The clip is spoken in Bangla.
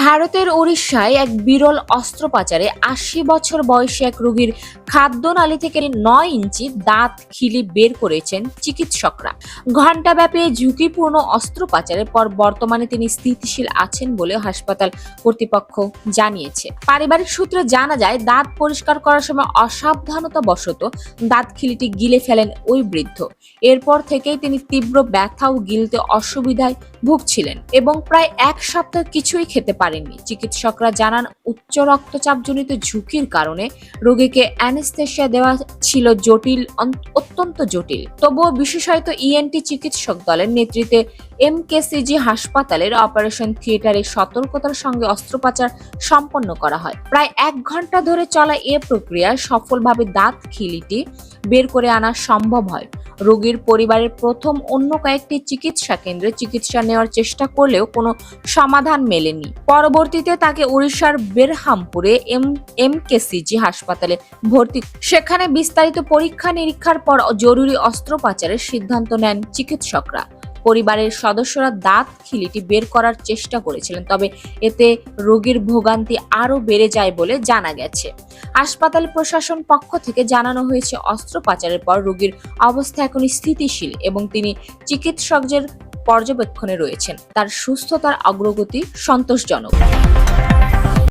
ভারতের উড়িষ্যায় এক বিরল অস্ত্রোপচারে আশি বছর বয়সী এক রোগীর খাদ্যনালী থেকে নয় ইঞ্চি দাঁত খিলি বের করেছেন চিকিৎসকরা। ঘণ্টাব্যাপী ঝুঁকিপূর্ণ অস্ত্রোপচারের পর বর্তমানে তিনি স্থিতিশীল আছেন বলে হাসপাতাল কর্তৃপক্ষ জানিয়েছে। পারিবারিক সূত্রে জানা যায়, দাঁত পরিষ্কার করার সময় অসাবধানতা বশত দাঁত খিলিটি গিলে ফেলেন ওই বৃদ্ধ। এরপর থেকেই তিনি তীব্র ব্যথা ও গিলতে অসুবিধায় ভুগছিলেন এবং প্রায় এক সপ্তাহ কিছুই খেতে পারেননি। চিকিৎসকরা জানান, উচ্চ রক্তচাপজনিত ঝুঁকির কারণে রোগীকে অ্যানেস্থেশিয়া দেওয়া ছিল জটিল অত্যন্ত জটিল। তবুও বিশেষায়িত ইএনটি চিকিৎসক দলের নেতৃত্বে এম এমকেসিজি হাসপাতালের অপারেশন থিয়েটারে সতর্কতার সঙ্গে অস্ত্রোপচার সম্পন্ন করা হয়। প্রায় এক ঘণ্টা ধরে চলা এ প্রক্রিয়ায় সফলভাবে দাঁত খিলিটি বের করে আনা সম্ভব হয়। রোগীর পরিবারের প্রথম অন্য কয়েকটি চিকিৎসা কেন্দ্রে চিকিৎসা নেওয়ার চেষ্টা করলেও কোনো সমাধান মেলেনি। পরবর্তীতে তাকে উড়িষ্যার বেরহামপুরে এম, এমকেসিজি হাসপাতালে ভর্তি সেখানে বিস্তারিত পরীক্ষা নিরীক্ষার পর জরুরি অস্ত্রোপচারের সিদ্ধান্ত নেন চিকিৎসকরা। পরিবারের সদস্যরা দাঁত খিলিটি বের করার চেষ্টা করেছিলেন, তবে এতে রোগীর ভোগান্তি আরও বেড়ে যায় বলে জানা গেছে। হাসপাতাল প্রশাসন পক্ষ থেকে জানানো হয়েছে, অস্ত্রোপচারের পর রোগীর অবস্থা এখন স্থিতিশীল এবং তিনি চিকিৎসকদের পর্যবেক্ষণে রয়েছেন। তার সুস্থতার অগ্রগতি সন্তোষজনক।